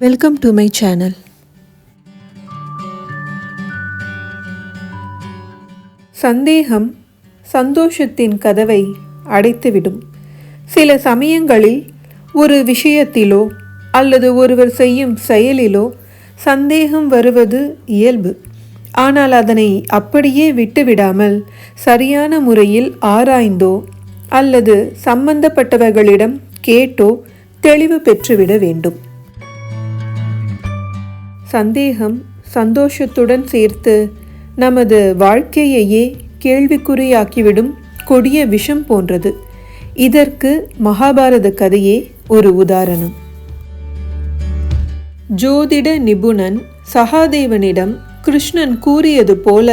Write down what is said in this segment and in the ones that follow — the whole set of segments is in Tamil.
வெல்கம் டு மை சேனல் சந்தேகம் சந்தோஷத்தின் கதவை அடைத்துவிடும். சில சமயங்களில் ஒரு விஷயத்திலோ அல்லது ஒருவர் செய்யும் செயலிலோ சந்தேகம் வருவது இயல்பு. ஆனால் அதனை அப்படியே விட்டுவிடாமல் சரியான முறையில் ஆராய்ந்தோ அல்லது சம்பந்தப்பட்டவர்களிடம் கேட்டோ தெளிவு பெற்றுவிட வேண்டும். சந்தேகம் சந்தோஷத்துடன் சேர்த்து நமது வாழ்க்கையையே கேள்விக்குறியாக்கிவிடும் கொடிய விஷம் போன்றது. இதற்கு மகாபாரத கதையே ஒரு உதாரணம். ஜோதிட நிபுணன் சகாதேவனிடம் கிருஷ்ணன் கூறியது போல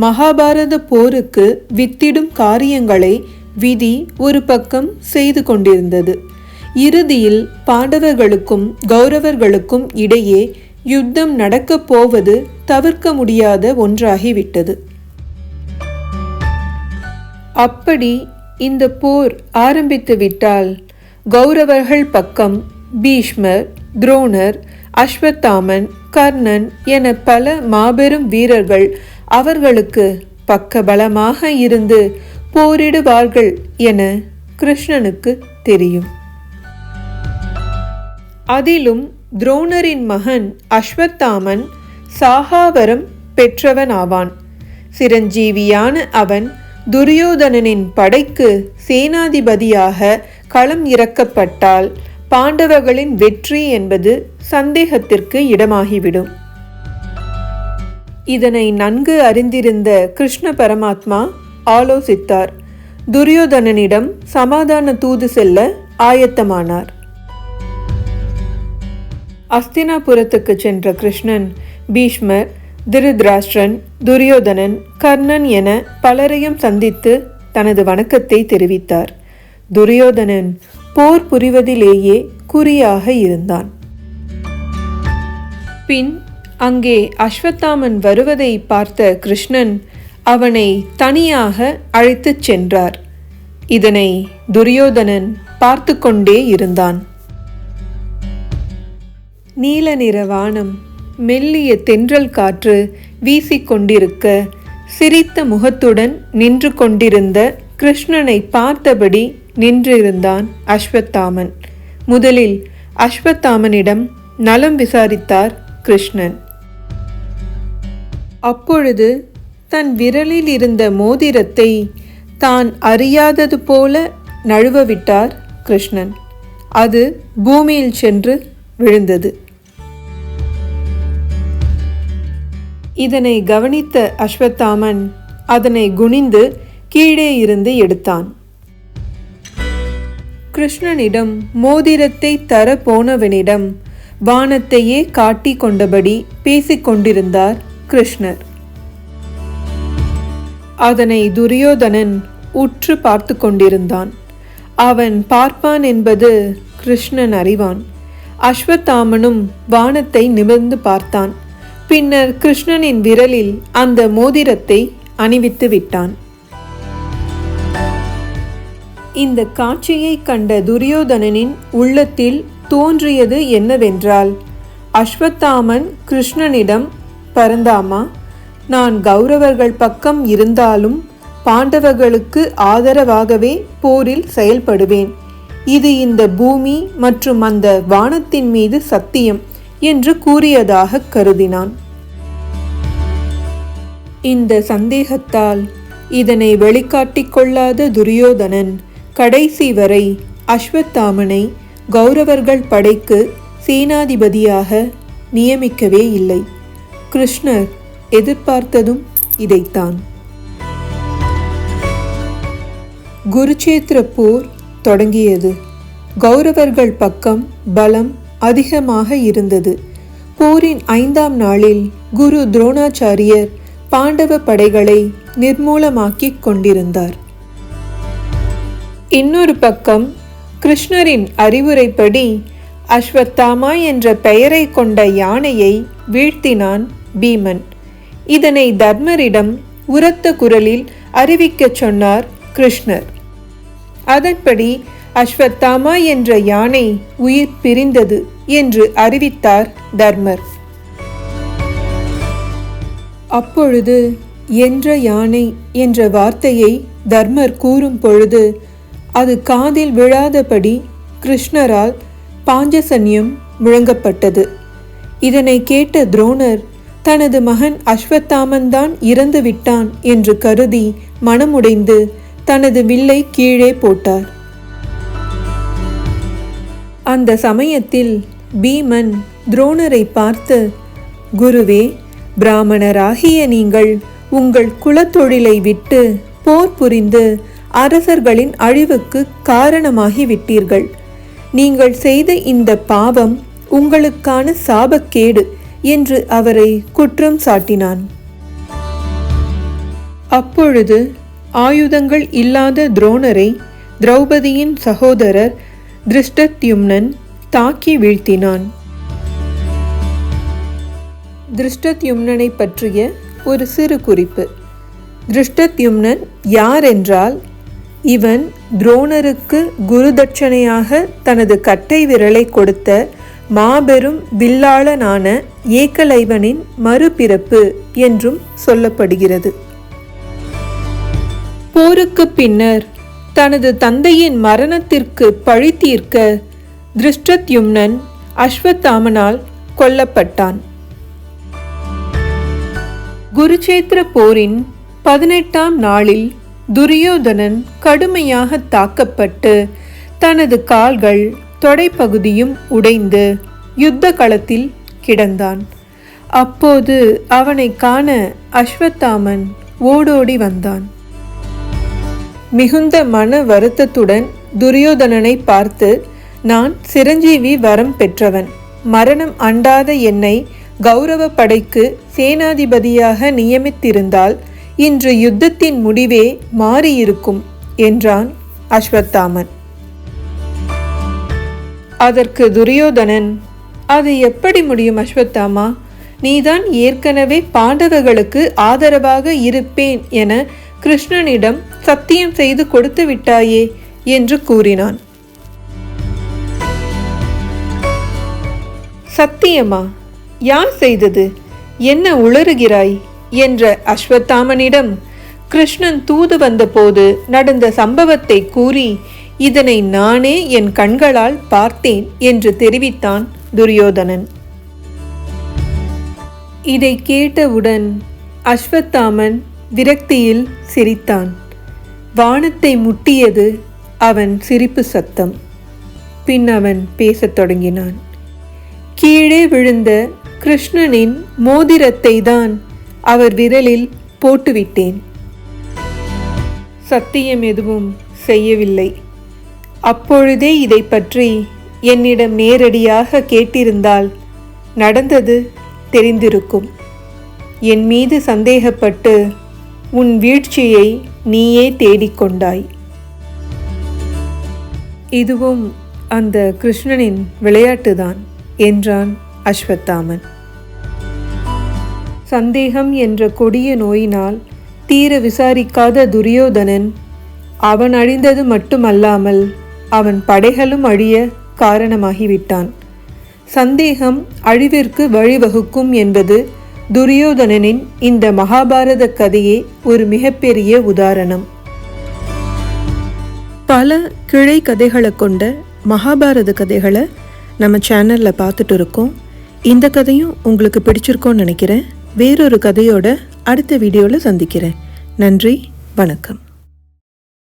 மகாபாரத போருக்கு வித்திடும் காரியங்களை விதி ஒரு பக்கம் செய்து கொண்டிருந்தது. இறுதியில் பாண்டவர்களுக்கும் கௌரவர்களுக்கும் இடையே யுத்தம் நடக்கப் போவது தவிர்க்க முடியாத ஒன்றாகிவிட்டது. அப்படி இந்த போர் ஆரம்பித்துவிட்டால் கௌரவர்கள் பக்கம் பீஷ்மர் துரோணர் அஸ்வத்தாமன் கர்ணன் என பல மாபெரும் வீரர்கள் அவர்களுக்கு பக்கபலமாக இருந்து போரிடுவார்கள் என கிருஷ்ணனுக்கு தெரியும். அதிலும் துரோணரின் மகன் அஸ்வத்தாமன் சாகாவரம் பெற்றவனாவான். சிரஞ்சீவியான அவன் துரியோதனனின் படைக்கு சேனாதிபதியாக களம் இறக்கப்பட்டால் பாண்டவர்களின் வெற்றி என்பது சந்தேகத்திற்கு இடமாகிவிடும். இதனை நன்கு அறிந்திருந்த கிருஷ்ண பரமாத்மா ஆலோசித்தார். துரியோதனனிடம் சமாதான தூது செல்ல ஆயத்தமானார். அஸ்தினாபுரத்துக்கு சென்ற கிருஷ்ணன் பீஷ்மர் திருதராஷ்டிரன் துரியோதனன் கர்ணன் என பலரையும் சந்தித்து தனது வணக்கத்தை தெரிவித்தார். துரியோதனன் போர் புரிவதிலேயே குறியாக இருந்தான். பின் அங்கே அஸ்வத்தாமன் வருவதை பார்த்த கிருஷ்ணன் அவனை தனியாக அழைத்துச் சென்றார். இதனை துரியோதனன் பார்த்து கொண்டே இருந்தான். நீல நிற வானம் மெல்லிய தென்றல் காற்று வீசிக்கொண்டிருக்க சிரித்த முகத்துடன் நின்று கொண்டிருந்த கிருஷ்ணனை பார்த்தபடி நின்றிருந்தான் அஸ்வத்தாமன். முதலில் அஸ்வத்தாமனிடம் நலம் விசாரித்தார் கிருஷ்ணன். அப்பொழுது தன் விரலில் இருந்த மோதிரத்தை தான் அறியாதது போல நழுவவிட்டார் கிருஷ்ணன். அது பூமியில் சென்று விழுந்தது. இதனை கவனித்த அஸ்வத்தாமன் அதனை குனிந்து கீழே இருந்து எடுத்தான். கிருஷ்ணனிடம் மோதிரத்தை தர போனவனிடம் வானத்தையே காட்டி கொண்டபடி பேசிக்கொண்டிருந்தார் கிருஷ்ணர். அதனை துரியோதனன் உற்று பார்த்து கொண்டிருந்தான். அவன் பார்ப்பான் என்பது கிருஷ்ணன் அறிவான். அஸ்வத்தாமனும் வானத்தை நிமிர்ந்து பார்த்தான். பின்னர் கிருஷ்ணனின் விரலில் அந்த மோதிரத்தை அணிவித்து விட்டான். இந்த காட்சியை கண்ட துரியோதனனின் உள்ளத்தில் தோன்றியது என்னவென்றால் அஸ்வத்தாமன் கிருஷ்ணனிடம் பரந்தாமா நான் கௌரவர்கள் பக்கம் இருந்தாலும் பாண்டவர்களுக்கு ஆதரவாகவே போரில் செயல்படுவேன். இது இந்த பூமி மற்றும் அந்த வானத்தின் மீது சத்தியம். என்று கூறியதாக கருதினான். இந்த சந்தேகத்தால் இதனை வெளிக்காட்டிக் கொள்ளாத துரியோதனன் கடைசி வரை அஸ்வத்தாமனை கௌரவர்கள் படைக்கு சேனாதிபதியாக நியமிக்கவே இல்லை. கிருஷ்ணர் எதிர்பார்த்ததும் இதைத்தான். குருச்சேத்திர போர் தொடங்கியது. கௌரவர்கள் பக்கம் பலம் அதிகமாக இருந்தது. போரின் ஐந்தாம் நாளில் குரு துரோணாச்சாரியர் பாண்டவ படைகளை நிர்மூலமாக்கிக் கொண்டிருந்தார். இன்னொரு பக்கம் கிருஷ்ணரின் அறிவுரைப்படி அஸ்வத்தாமா என்ற பெயரை கொண்ட யானையை வீழ்த்தினான் பீமன். இதனை தர்மரிடம் உரத்த குரலில் அறிவிக்கச் சொன்னார் கிருஷ்ணர். அதன்படி அஸ்வத்தாமா என்ற யானை உயிர் பிரிந்தது. என்று அறிவித்தார் தர்மர். அப்பொழுது என்ற யானை என்ற வார்த்தையை தர்மர் கூறும் பொழுது அது காதில் விழாதபடி கிருஷ்ணரால் பாஞ்சசன்யம் முழங்கப்பட்டது. இதனை கேட்ட துரோணர் தனது மகன் அஸ்வத்தாமன்தான் இறந்து விட்டான் என்று கருதி மனமுடைந்து தனது வில்லை கீழே போட்டார். அந்த சமயத்தில் பீமன் துரோணரை பார்த்து குருவே பிராமணராகிய நீங்கள் உங்கள் குலத்தொழிலை விட்டு போர் புரிந்து அரசர்களின் அழிவுக்கு காரணமாகி விட்டீர்கள் நீங்கள் செய்த இந்த பாவம் உங்களுக்கான சாபக்கேடு என்று அவரை குற்றம் சாட்டினான். அப்பொழுது ஆயுதங்கள் இல்லாத துரோணரை திரௌபதியின் சகோதரர் திருஷ்டத்யும்னன் தாக்கி வீழ்த்தினான். திருஷ்டத்யும்னனை பற்றிய ஒரு சிறு குறிப்பு. திருஷ்டத்யும்னன் யார் என்றால் இவன் துரோணருக்கு குருதட்சணையாக தனது கட்டை விரலை கொடுத்த மாபெரும் வில்லாளனான ஏகலைவனின் மறுபிறப்பு என்றும் சொல்லப்படுகிறது. போருக்கு பின்னர் தனது தந்தையின் மரணத்திற்கு பழி தீர்க்க திருஷ்டத்யும்னன் அஸ்வத்தாமனால் கொல்லப்பட்டான். குருச்சேத்திர போரின் பதினெட்டாம் நாளில் துரியோதனன் கடுமையாக தாக்கப்பட்டு தனது கால்கள் தொடைப்பகுதியும் உடைந்து யுத்த களத்தில் கிடந்தான். அப்போது அவனை காண அஸ்வத்தாமன் ஓடோடி வந்தான். மிகுந்த மன வருத்தத்துடன் துரியோதனனை பார்த்து நான் சிரஞ்சீவி வரம் பெற்றவன். மரணம் அண்டாத என்னை கௌரவ படைக்கு சேனாதிபதியாக நியமித்திருந்தால் இன்று யுத்தத்தின் முடிவே மாறியிருக்கும் என்றான் அஸ்வத்தாமன். அதற்கு துரியோதனன் அது எப்படி முடியும் அஸ்வத்தாமா? நீதான் ஏற்கனவே பாண்டவர்களுக்கு ஆதரவாக இருப்பேன் என கிருஷ்ணனிடம் சத்தியம் செய்து கொடுத்து விட்டாயே என்று கூறினான். சத்தியமா? யார் செய்தது? என்ன உளறுகிறாய்? என்ற அஸ்வத்தாமனிடம் கிருஷ்ணன் தூது வந்தபோது நடந்த சம்பவத்தை கூறி இதனை நானே என் கண்களால் பார்த்தேன் என்று தெரிவித்தான் துரியோதனன். இதை கேட்டவுடன் அஸ்வத்தாமன் விரக்தியில் சிரித்தான். வானத்தை முட்டியது அவன் சிரிப்பு சத்தம். பின் அவன் பேசத் தொடங்கினான். கீழே விழுந்த கிருஷ்ணனின் மோதிரத்தை தான் அவர் விரலில் போட்டுவிட்டேன். சத்தியம் எதுவும் செய்யவில்லை. அப்பொழுதே இதை பற்றி என்னிடம் நேரடியாக கேட்டிருந்தால் நடந்தது தெரிந்திருக்கும். என் மீது சந்தேகப்பட்டு உன் வீழ்ச்சியை நீயே தேடிக்கொண்டாய் இதுவும் அந்த கிருஷ்ணனின் விளையாட்டுதான். என்றான் அஸ்வத்தாமன். சந்தேகம் என்ற கொடிய நோயினால் தீர விசாரிக்காத துரியோதனன் அவன் அழிந்தது மட்டுமல்லாமல் அவன் படைகளும் அழிய காரணமாகிவிட்டான். சந்தேகம் அழிவிற்கு வழிவகுக்கும் என்பது துரியோதனனின் இந்த மகாபாரத கதையே ஒரு மிகப்பெரிய உதாரணம். பல கிளை கதைகளை கொண்ட மகாபாரத கதைகளை நம்ம சேனலில் பார்த்துட்டு இருக்கோம் இந்த கதையும் உங்களுக்கு பிடிச்சிருக்கோன்னு நினைக்கிறேன். வேறொரு கதையோட அடுத்த வீடியோவில் சந்திக்கிறேன். நன்றி வணக்கம்.